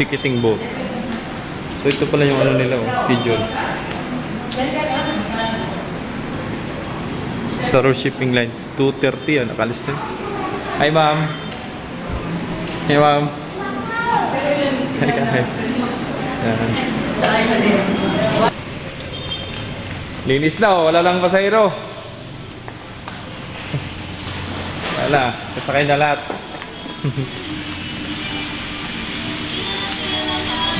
ticketing boat. So ito pala yung ano nila, oh, schedule. Star Shipping Lines, 2.30 ah, nakalis na. Hi ma'am. Hey ma'am. Hi ka, hi. Yan. Linis na oh, wala lang pasahero. Wala, kasakay na lahat.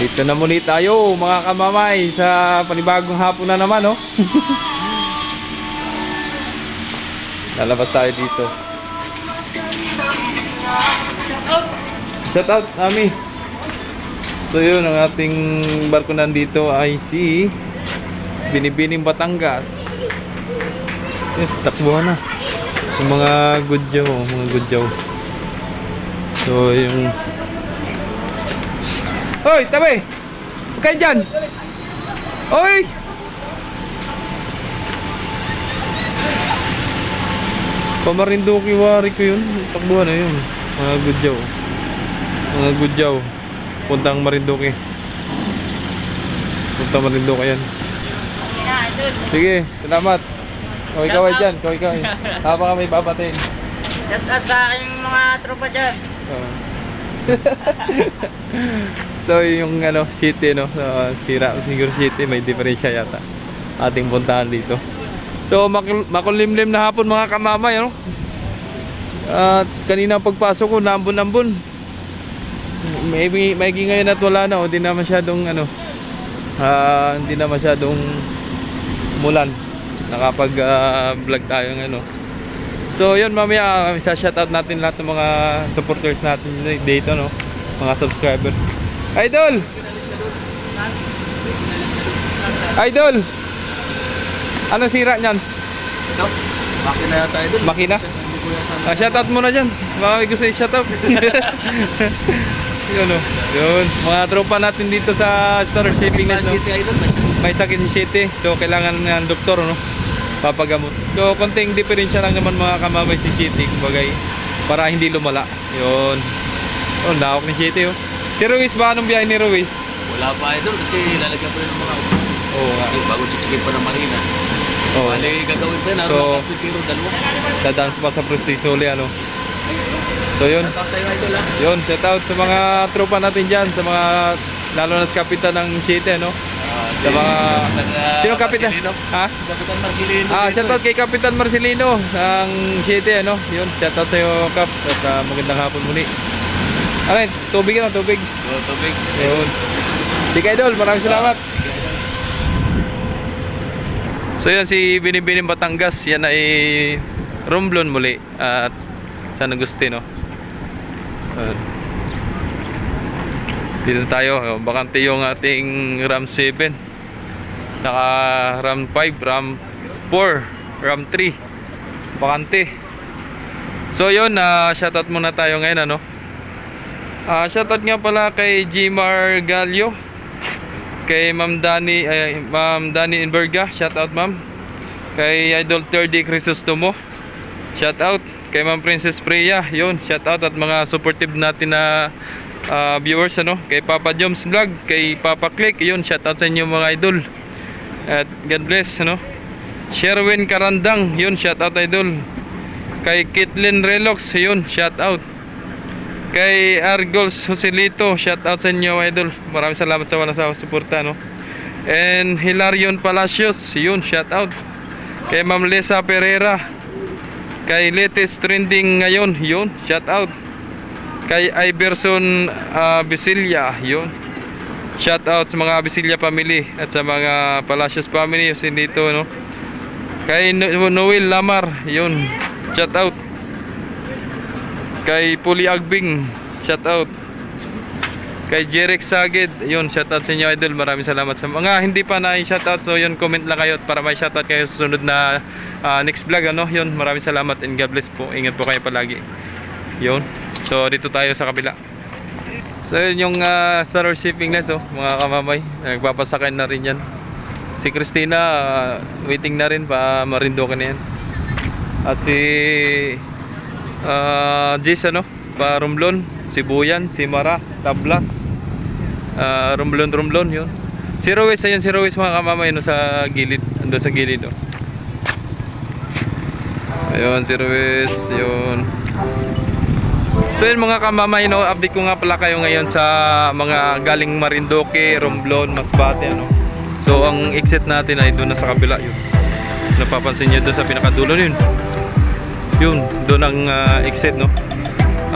Dito na muli tayo mga kamamay sa panibagong hapon na naman oh. Lalabas tayo dito. Shout out, Ami. So yun, ang ating barko nandito ay si Binibining Batangas. Eh, takbo na. Yung mga gudyaw, oh, mga gudyaw. So yung... Hoy, tabi! Huwag kayo dyan! Hoy! Pamarinduki wari ko yun. Takbuhan na yun. Mga gudyaw. Mga gudyaw. Puntang Marinduki. Puntang Marinduki yan. Sige, salamat. Ikaw ikaw ay dyan. Ikaw ikaw ay. Habang kami babatin. Shout out sa aking mga tropa dyan. Oh. so yung ano, city no, uh, sira siguro city may diferensya yata ating puntahan dito. So makul- makulimlim na hapon mga kamamay ano. At kanina pagpasok ko nambon-nambon. Maybe may ngayon at wala na o hindi na masyadong ano ah, hindi na masyadong mulan. Nakapag ah, vlog tayo ng ano. So yun mamaya isa shoutout natin lahat ng mga supporters natin dito no, mga subscribers. Idol. Idol. Ano sira niyan? Ito, makina yata ito. Makina? Ah, shoutout mo na diyan. Baka may gusto i-shoutout. yun no. Yun, mga tropa natin dito sa Star Shipping Net no. Idol, may sakit si City. So kailangan ng doktor no. Papagamot. So konting diferensya lang naman mga kamamay si City kumbaga para hindi lumala. Yun. Oh, lawak ni City oh. Si Ruiz ba anong biyahe ni Ruiz? Wala pa idol kasi lalagyan pa rin ng mga upuan. Oo. Kasi bago chichikin pa ng marina. Oo. Bali, gagawin pa yun. So- So, so, pero dalawa. Dadaan pa sa proseso uli ano. So yun. Shout out sa'yo idol ha. Yun, shout out sa mga tropa natin dyan, sa mga lalo na sa kapitan ng City ano. Ah, Sa mga Kapitan, Sino kapitan? Marcelino. Ha? Kapitan Marcelino. Ah, shout out kay Kapitan Marcelino ng City ano. Yun, shout out sa iyo Kap at ah, magandang hapon muli. Alright, tubig na, tubig. Oh, tubig. Yun. Sige Idol, maraming salamat. So yan si Binibining Batangas, yan ay Romblon muli at San Agustino. Dito tayo, bakante yung ating RAM 7. Naka RAM 5, RAM 4, RAM 3. Bakante. So yun, uh, shoutout muna tayo ngayon ano. Ah, shoutout nga pala kay Gmar Galio kay Ma'am Dani ay, Ma'am Dani Inverga, shout out ma'am. Kay Idol 30 Crisostomo. Shout out kay Ma'am Princess Priya, yun, shout out at mga supportive natin na ah, viewers ano, kay Papa Joms Vlog, kay Papa Click, yun, shout out sa inyo mga idol. At God bless ano. Sherwin Karandang, yun, shout out idol. Kay Kitlin Relox, yun, shout out. Kay Argos Joselito, shout out sa inyo idol. Maraming salamat sa walang sawang suporta no. And Hilarion Palacios, yun shout out. Kay Ma'am Lesa Pereira. Kay latest trending ngayon, yun shout out. Kay Iverson uh, Bisilia, yun. Shout out sa mga Bisilia family at sa mga Palacios family yun dito no. Kay No- Noel Lamar, yun. Shout out kay Puli Agbing shout out. Kay Jerek Sagid yun shout out sa inyo idol. Maraming salamat sa mga hindi pa na shout out. So yun comment lang kayo para may shout out kayo sa sunod na ah, next vlog ano? Yun maraming salamat and God bless po. Ingat po kayo palagi. Yun. So dito tayo sa kabila. So yun yung uh, Star Shipping Nest oh, mga kamamay. Nagpapasakay na rin yan. Si Christina ah, waiting na rin pa marindokan na yan. At si uh, Jis ano, Parumblon, Sibuyan, Simara, Tablas. Ah, rumblon, rumblon, yun. Zero waste, ayun, zero waste mga kamamay, no, sa gilid. Ando sa gilid, oh. Ayun, zero waste, yun. So yun mga kamamay, no, update ko nga pala kayo ngayon sa mga galing Marindoque, Romblon, Masbate, ano. So ang exit natin ay doon na sa kabila yun. Napapansin niyo doon sa pinakadulo yun. Yun, doon ang ah, exit, no.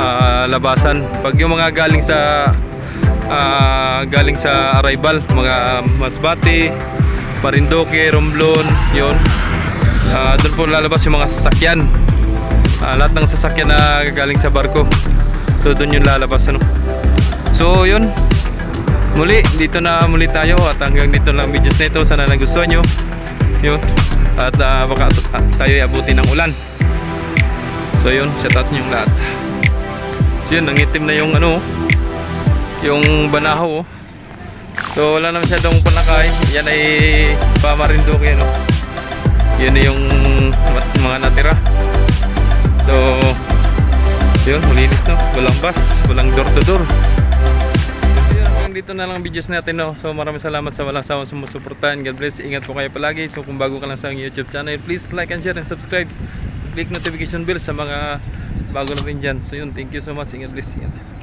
Ah, labasan. Pag yung mga galing sa ah, galing sa arrival, mga Masbate, Marindoque, Romblon, yun. Ah, doon po lalabas yung mga sasakyan. Ah, lahat ng sasakyan na galing sa barko. So doon yung lalabas ano. So yun. Muli, dito na muli tayo at hanggang dito lang videos nito. Sana nagustuhan nyo. Yun. At ah, baka tayo abutin ng ulan. So yun, shout out yung lahat. So yun, nangitim na yung ano, yung banaho. oh. So wala na masyadong panakay. Yan ay pamarinduki no. Yun yung mga natira. So, yun, malinis no. Walang bus, walang door to door. Dito na lang ang videos natin no. So, maraming salamat sa walang sawang sumusuportahan. God bless. Ingat po kayo palagi. So, kung bago ka lang sa YouTube channel, please like and share and subscribe. Click notification bell sa mga bago na rin dyan. So, yun, thank you so much. Ingat bless. Ingat.